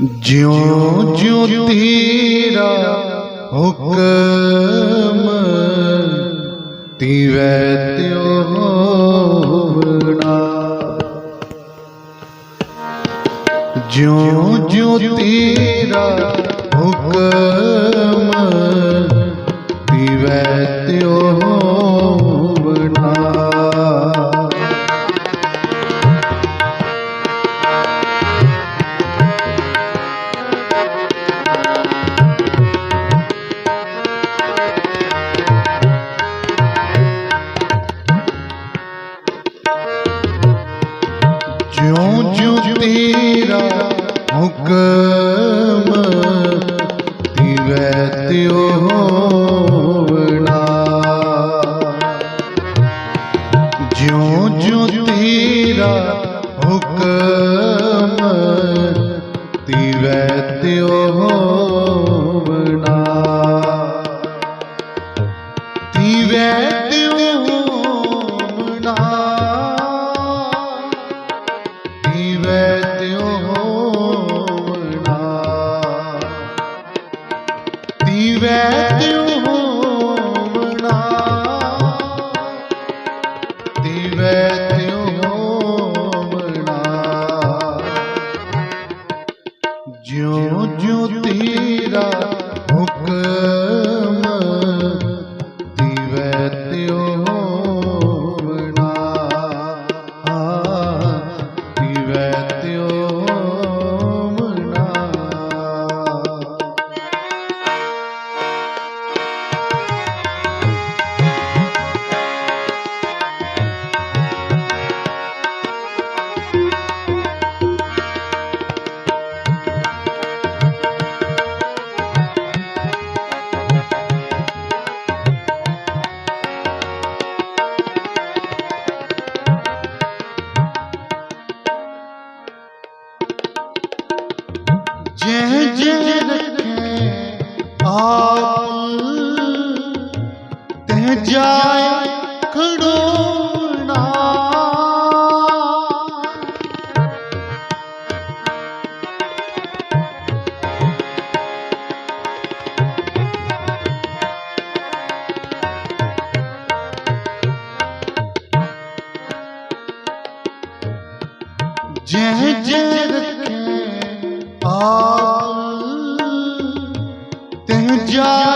ਜਿਉਂ ਜਿਉ ਤੇਰਾ ਹੁਕਮ ਤਿਵੈ ਤਿਉ ਹੋਵਣਾ ਜਿਉ ਜਿਉ ਤੇਰਾ ਹੁਕਮ वैद्यो ਜਹ ਜਾ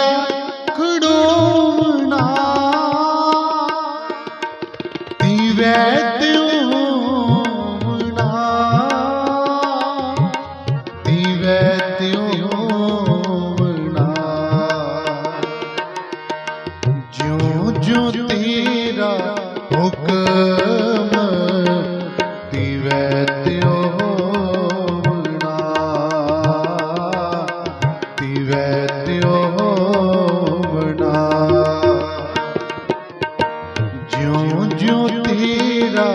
জ্যোতিরা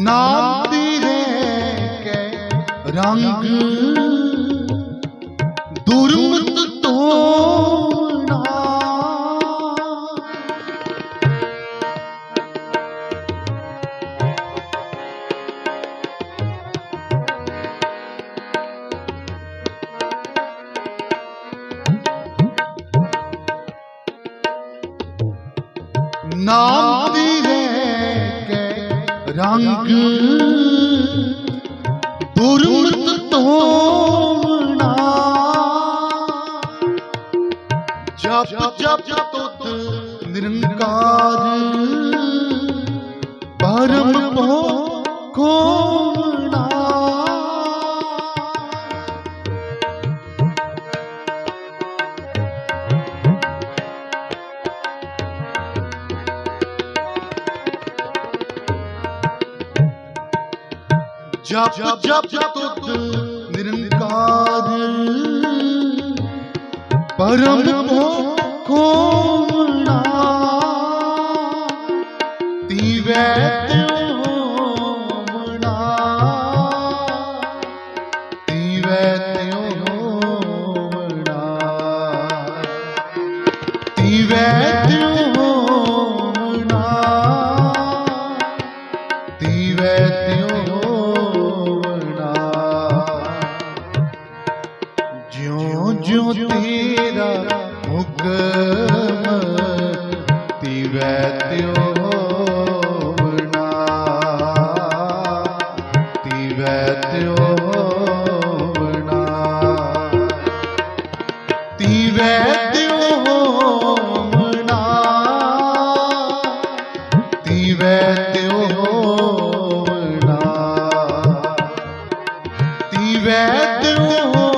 ਨਾਮ ਦੀ ਰੇ ਕੇ ਰੰਗ ਕਾਰ ਭਰਮ ਭੋ ਕੋਣਾ ਜਪ ਜਪ ਤੁਧ ਨਿਰੰਕਾਰ ਪਰਮ ਭੋ जगत تدعوه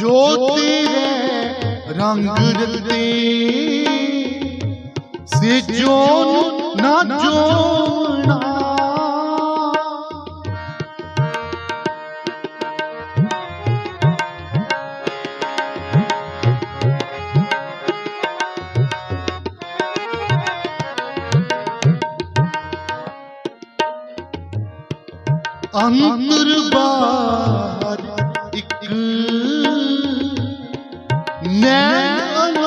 जो तेरे रंग रते से जो ना जोना अंतर now.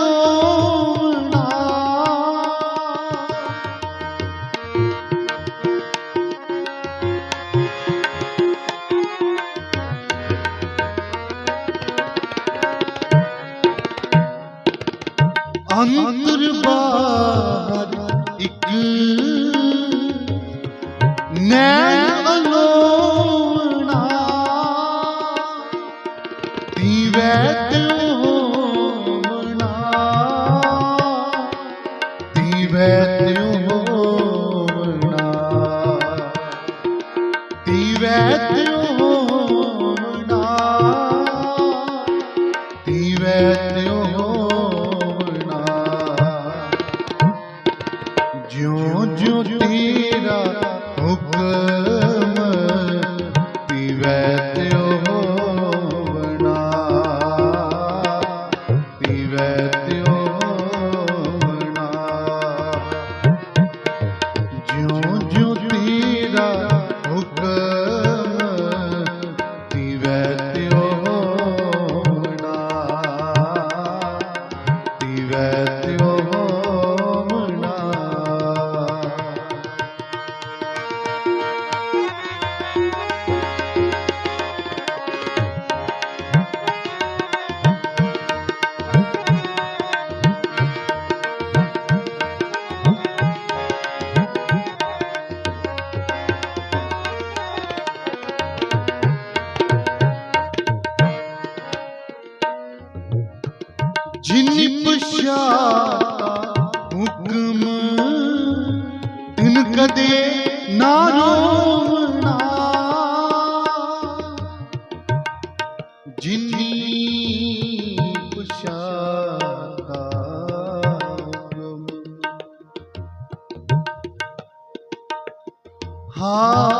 ਹਾਂ।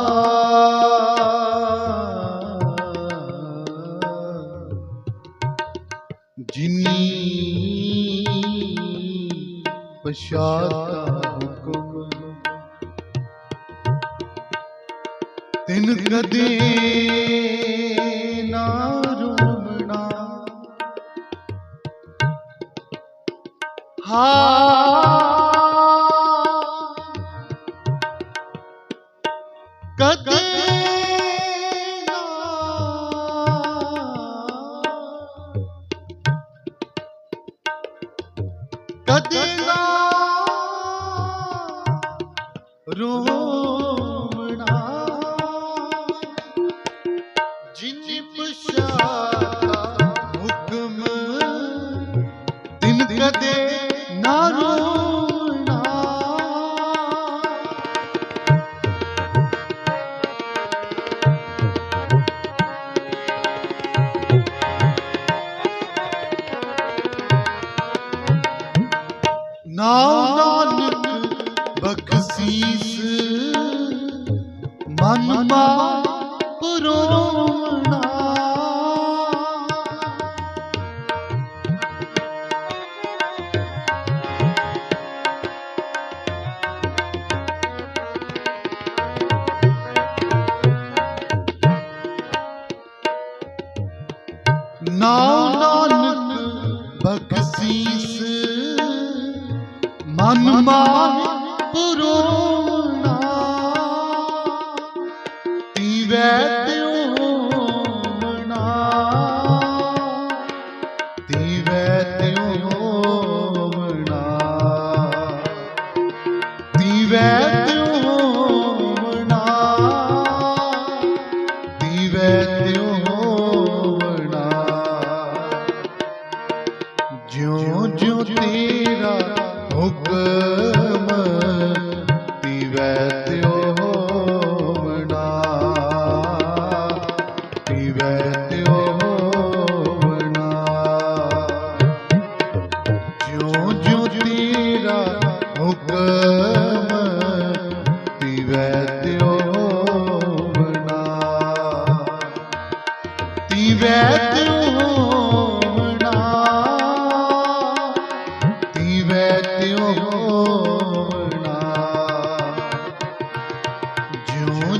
ਜਿਨੀ ਪਛਾਤਾ ਹੁਕਮ ਤਿੰਨ ਕਦੇ ਨਾ ਰੋ ਤਿਉ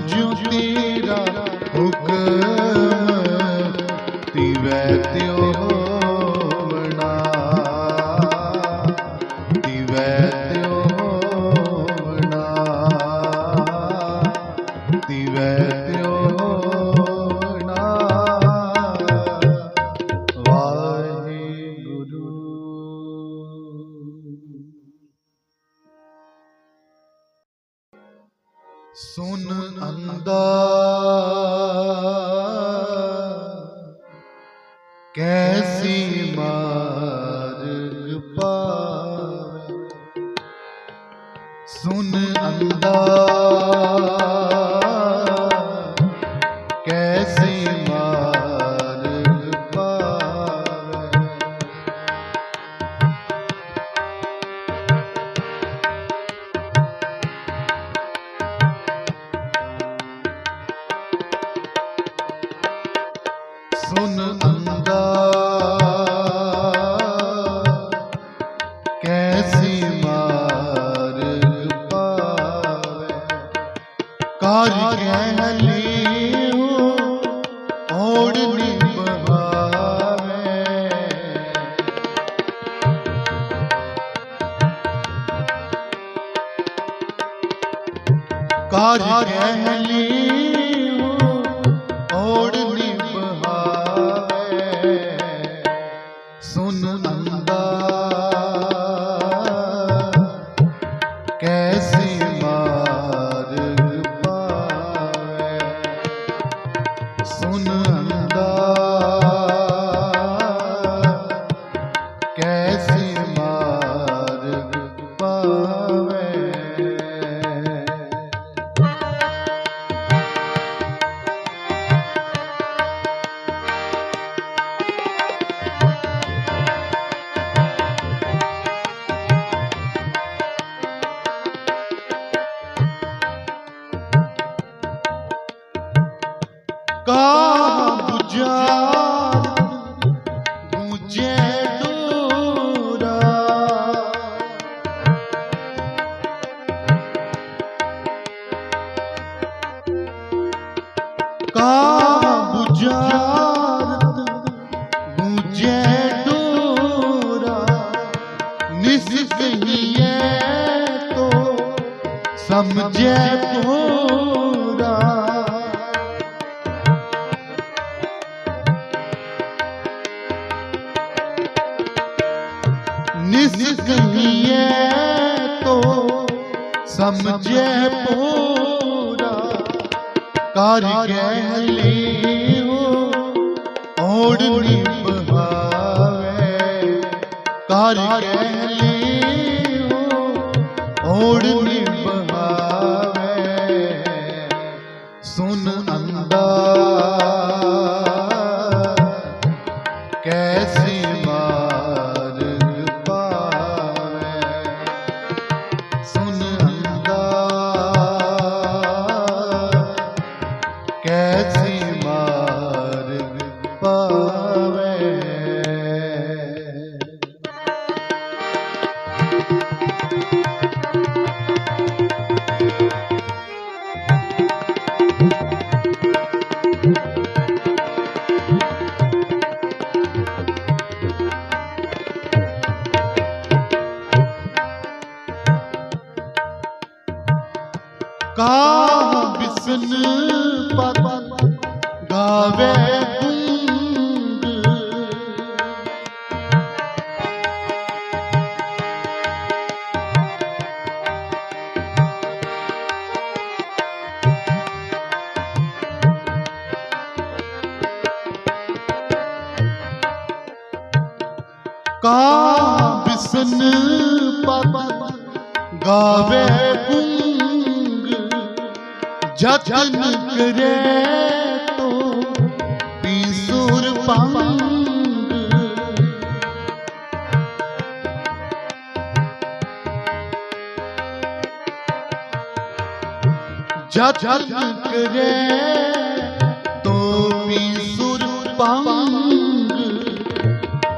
ਜਿਉ ਜਿਉ ਤੇਰਾ ਹੁਕਮ ਸੁਨ ਅੰਦਾ ਕੈਸੀ ਕਾਜ ਕਹਿ ਨਿਸ ਕਹੀਏ ਤੋ, ਸਮਝੇ ਪੂਰਾ। ਕਰ ਕਹਿ ਲਿਓ ਓੜ ਨਿਭਾਵੇ। ਕਰ ਕਹਿ ਲਿਓ ਓੜ ਨਿਭਾਵੇ। ਕਾ ਬਿਸਨ ਪਤ ਗਾਵੇ ਗੁੰਗ ਜਤਨ ਕਰੇ ਤੋ ਪੀਸੁਰ ਪੰਗ। ਜਤਨ ਕਰੇ ਤੋ ਪੀਸੁਰ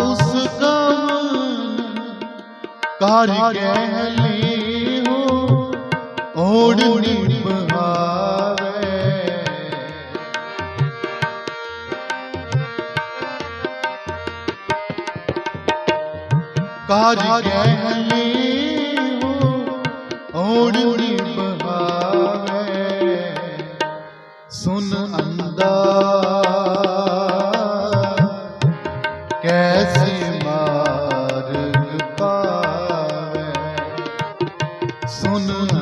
ਉਸ ਓੜ ਨਿਭਾਵੇ। ਕਾਜ ਕਹਿ ਸੁਨ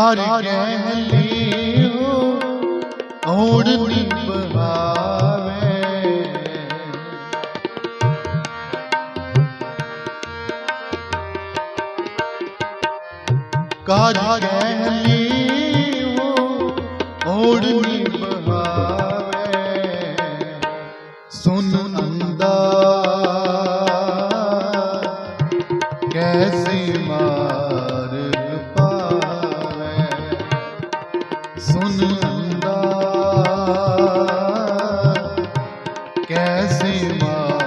ਕਰ ਕਹਿ ਲਿਓ ਔੜ ਨਿਭਾਵੇ। ਕਰ ਕਹਿ ਕੈਸੇ ਮਾਰਗ